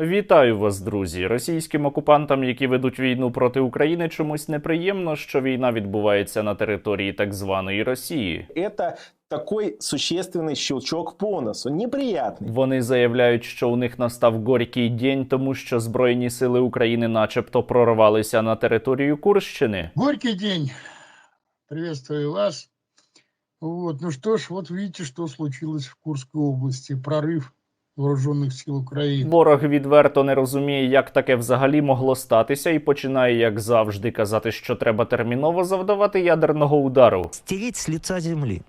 Вітаю вас, друзі! Російським окупантам, які ведуть війну проти України, чомусь неприємно, що війна відбувається на території так званої Росії. Это такой существенный щелчок по носу. Неприятный. Вони заявляють, що у них настав горький день, тому що збройні сили України, начебто, прорвалися на територію Курщини. Горький день. Приветствую вас. Вот. Ну что ж, вот видите, что случилось в Курской области. Прорыв вооруженных сил України. Ворог відверто не розуміє, як таке взагалі могло статися, і починає, як завжди, казати, що треба терміново завдавати ядерного удару. Стіліть з лица землі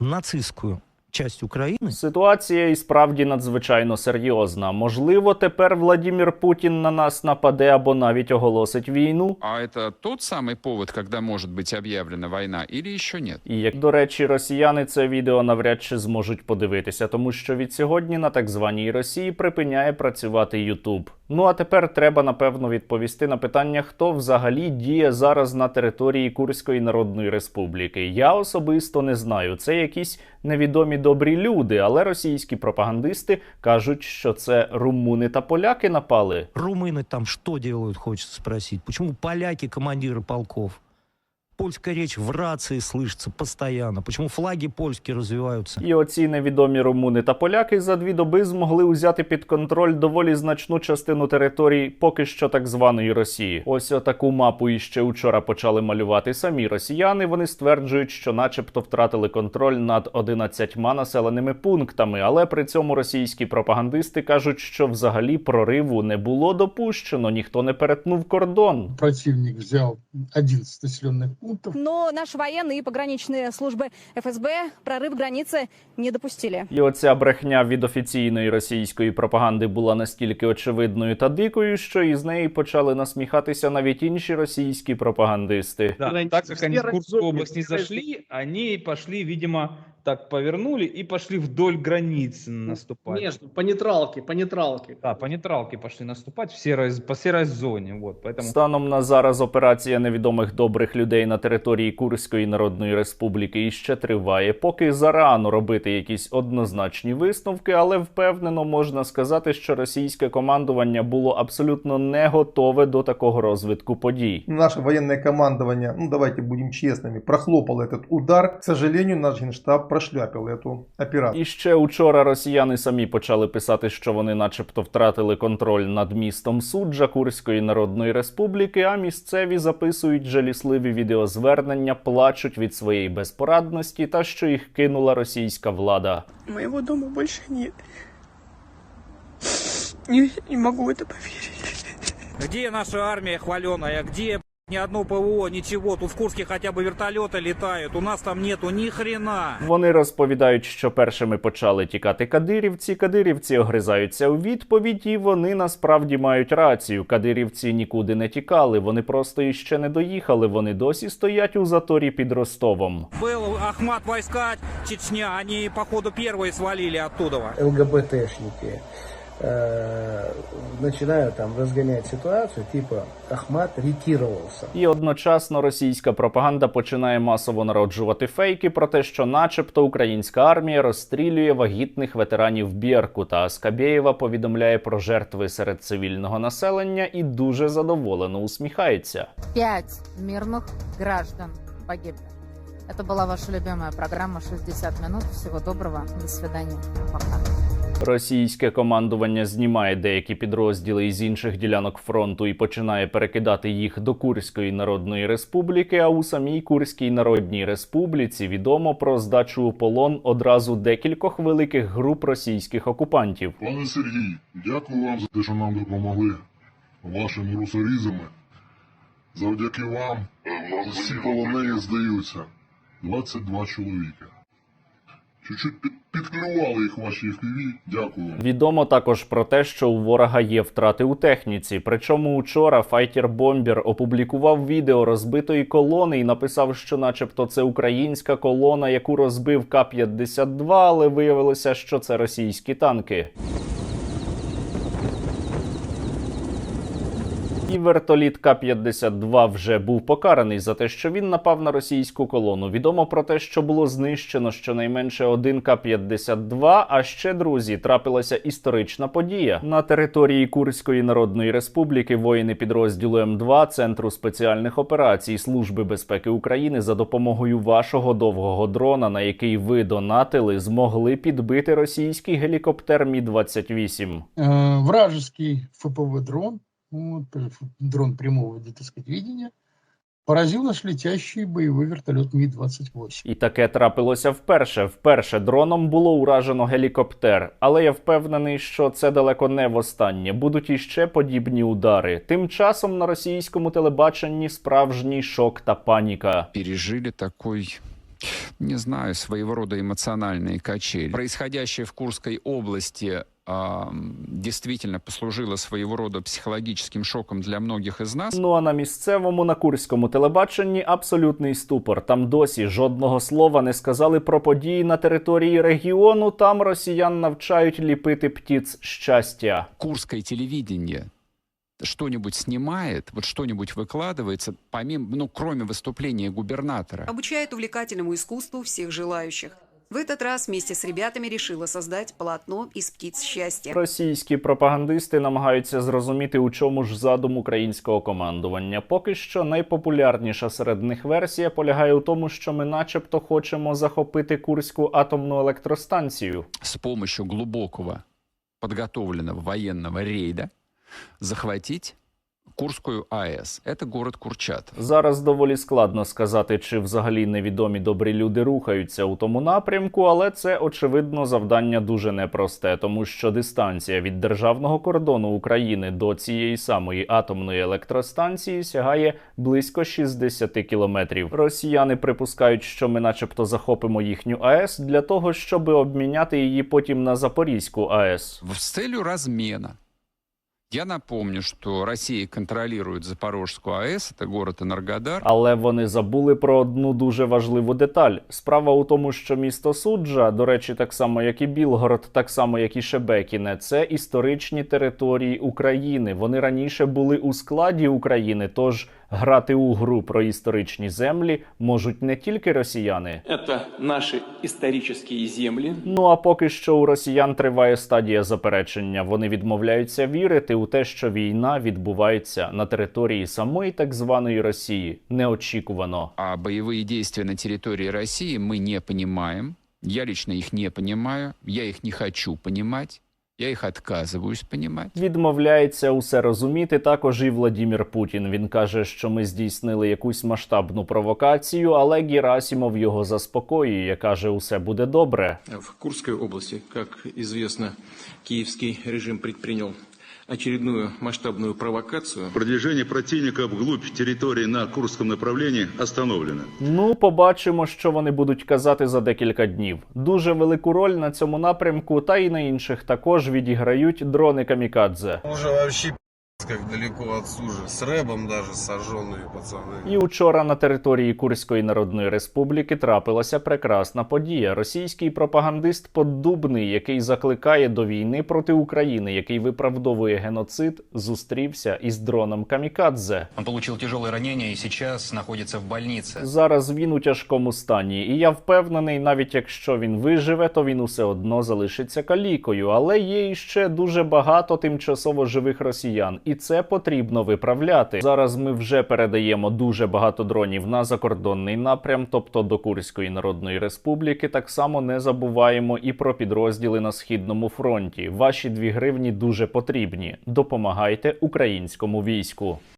нацистскую часть Украины, Ситуація і справді надзвичайно серйозна. Можливо, тепер Владімір Путін на нас нападе або навіть оголосить війну. А это тот самый повод, когда может быть объявлена война, или еще нет? І як до речі, росіяни це відео навряд чи зможуть подивитися, тому що від сьогодні на так званій Росії припиняє працювати Ютуб. Ну а тепер треба напевно відповісти на питання, хто взагалі діє зараз на території Курської Народної Республіки. Я особисто не знаю. Це якісь невідомі добрі люди, але російські пропагандисти кажуть, що це румуни та поляки напали. румыны там что делают, хочется спросить. Почему поляки командиры полков? Польская речь в рации слышится постоянно. Почему флаги польские развиваются? І оці невідомі румуни та поляки за дві доби змогли узяти під контроль доволі значну частину територій поки що так званої Росії. Ось отаку мапу іще учора почали малювати самі росіяни. Вони стверджують, що, начебто, втратили контроль над 11 населеними пунктами, але при цьому російські пропагандисти кажуть, що взагалі прориву не було допущено, ніхто не перетнув кордон. Противник взял 11 населенных пунктов. Но наши военные и пограничные службы ФСБ прорыв границы не допустили. І оця брехня від офіційної російської пропаганди була настільки очевидною та дикою, що із неї почали насміхатися навіть інші російські пропагандисти. Да, Границы так как они в серой Курскую зоны, область не серой зашли, они пошли, видимо, так повернули и пошли вдоль границ наступать. Между, по нейтралке, по нейтралке. Да, по нейтралке пошли наступать в серой, по серой зоне. Вот, поэтому Станом на зараз операція невідомих добрих людей на території Курської Народної Республіки іще триває. Поки зарано робити якісь однозначні висновки, але впевнено можна сказати, що російське командування було абсолютно не готове до такого розвитку подій. Наше военное командование, ну давайте будем честными, прохлопало этот удар. К сожалению, наш генштаб прошляпил эту операцию. І ще учора росіяни самі почали писати, що вони, начебто, втратили контроль над містом Суджа Курської Народної Республіки. А місцеві записують жалісливі відеозвернення, плачуть від своєї безпорадності та що їх кинула російська влада. Моего дома больше нет. Не, не могу в это поверить. Где наша армия хваленая? Где б***ь, ни одно ПВО, ничего? Тут в Курске хотя бы вертолеты летают. У нас там нету ни хрена. Вони розповідають, що першими почали тікати кадирівці. Кадирівці огризаються у відповідь, і вони насправді мають рацію. Кадирівці нікуди не тікали. Вони просто іще не доїхали. Вони досі стоять у заторі під Ростовом. Был Ахмат войска, Чечня, они, походу, первые свалили оттуда. ЛГБТшники э, начинают там разгонять ситуацию, типа Ахмат ретировался. І одночасно російська пропаганда починає масово народжувати фейки про те, що, начебто, українська армія розстрілює вагітних ветеранів Біркута. А Скабєєва повідомляє про жертви серед цивільного населення і дуже задоволено усміхається. Пять мирных граждан погибли. Это была ваша любимая программа «60 минут». Всего доброго. До свидания. Пока. Російське командування знімає деякі підрозділи із інших ділянок фронту і починає перекидати їх до Курської Народної Республіки. А у самій Курській Народній Республіці відомо про здачу у полон одразу декількох великих груп російських окупантів. Пане Сергій, дякую вам за те, що нам допомогли вашими русорізами. Завдяки вам всі полонені здаються. 22 чоловіка. Чуть-чуть під, підклювали їх ваші FPV. Дякую. Відомо також про те, що у ворога є втрати у техніці. Причому учора Файтер Бомбер опублікував відео розбитої колони і написав, що, начебто, це українська колона, яку розбив К-52, але виявилося, що це російські танки. І вертоліт К-52 вже був покараний за те, що він напав на російську колону. Відомо про те, що було знищено щонайменше один К-52, а ще, друзі, трапилася історична подія. На території Курської Народної Республіки воїни підрозділу М2 Центру спеціальних операцій Служби безпеки України за допомогою вашого довгого дрона, на який ви донатили, змогли підбити російський гелікоптер Мі-28. Э, вражеский ФПВ-дрон, вот, дрон прямого, так сказать, видения, поразил наш летящий боевой вертолет Ми-28. І таке трапилося вперше. Вперше дроном було уражено гелікоптер. Але я впевнений, що це далеко не востаннє. Будуть іще подібні удари. Тим часом на російському телебаченні справжній шок та паніка. Пережили такой не знаю, своего рода эмоциональные качели. Происходящее в Курской области действительно послужило своего рода психологическим шоком для многих из нас. Ну а на місцевому на курському телебаченні абсолютний ступор. Там досі жодного слова не сказали про події на території регіону. Там росіян навчають ліпити птіц щастя. Курское телевидение что-нибудь снимает, вот что-нибудь выкладывается, помимо, ну, кроме выступления губернатора. Обучает увлекательному искусству всех желающих. В этот раз вместе с ребятами решила создать полотно из птиц счастья. Російські пропагандисти намагаються зрозуміти, у чому ж задум українського командування. Поки що найпопулярніша серед них версія полягає у тому, що ми, начебто, хочемо захопити Курську атомну електростанцію. С помощью глубокого подготовленного военного рейда захватить Курскую АЭС. Это город Курчат. Зараз доволі складно сказати, чи взагалі невідомі добрі люди рухаються у тому напрямку, але це очевидно завдання дуже непросте, тому що дистанція від державного кордону України до цієї самої атомної електростанції сягає близько 60 кілометрів. Росіяни припускають, що ми, начебто, захопимо їхню АЕС для того, щоб обміняти її потім на Запорізьку АЕС. В- С целью размена. Я напомню, что Россия контролирует Запорожскую АЭС, это город Энергодар. Але вони забули про одну дуже важливу деталь. Справа у тому, що місто Суджа, до речі, так само як і Білгород, так само як і Шебекіне, це історичні території України. Вони раніше були у складі України, тож грати у гру про історичні землі можуть не тільки росіяни. Это наши исторические земли. Ну а поки що у росіян триває стадія заперечення. Вони відмовляються вірити у те, що війна відбувається на території самої так званої Росії неочікувано. А боевые действия на территории России мы не понимаем. Я лично их не понимаю. Я их не хочу понимать. Я їх відказуюсь понімати. Відмовляється усе розуміти також і Владімір Путін. Він каже, що ми здійснили якусь масштабну провокацію, але Герасімов його заспокоює. каже, усе буде добре. В Курській області. Як звісно, київський режим предпринял очередную масштабную провокацию. Продвижение противника вглубь территории на Курском направлении остановлено. Ну, побачимо, що вони будуть казати за декілька днів. Дуже велику роль на цьому напрямку, та й на інших також відіграють дрони камікадзе. Уже вообще как далеко от Сужи. С рэбом даже сожженные пацаны. І учора на території Курської Народної Республіки трапилася прекрасна подія. Російський пропагандист Поддубний, який закликає до війни проти України, який виправдовує геноцид, зустрівся із дроном Камікадзе. Он получил тяжелое ранение и сейчас находится в больнице. Зараз він у тяжкому стані, і я впевнений, навіть якщо він виживе, то він усе одно залишиться калікою. Але є іще дуже багато тимчасово живих росіян, і це потрібно виправляти. Зараз ми вже передаємо дуже багато дронів на закордонний напрям, тобто до Курської Народної Республіки. Так само не забуваємо і про підрозділи на східному фронті. Ваші дві гривні дуже потрібні. Допомагайте українському війську.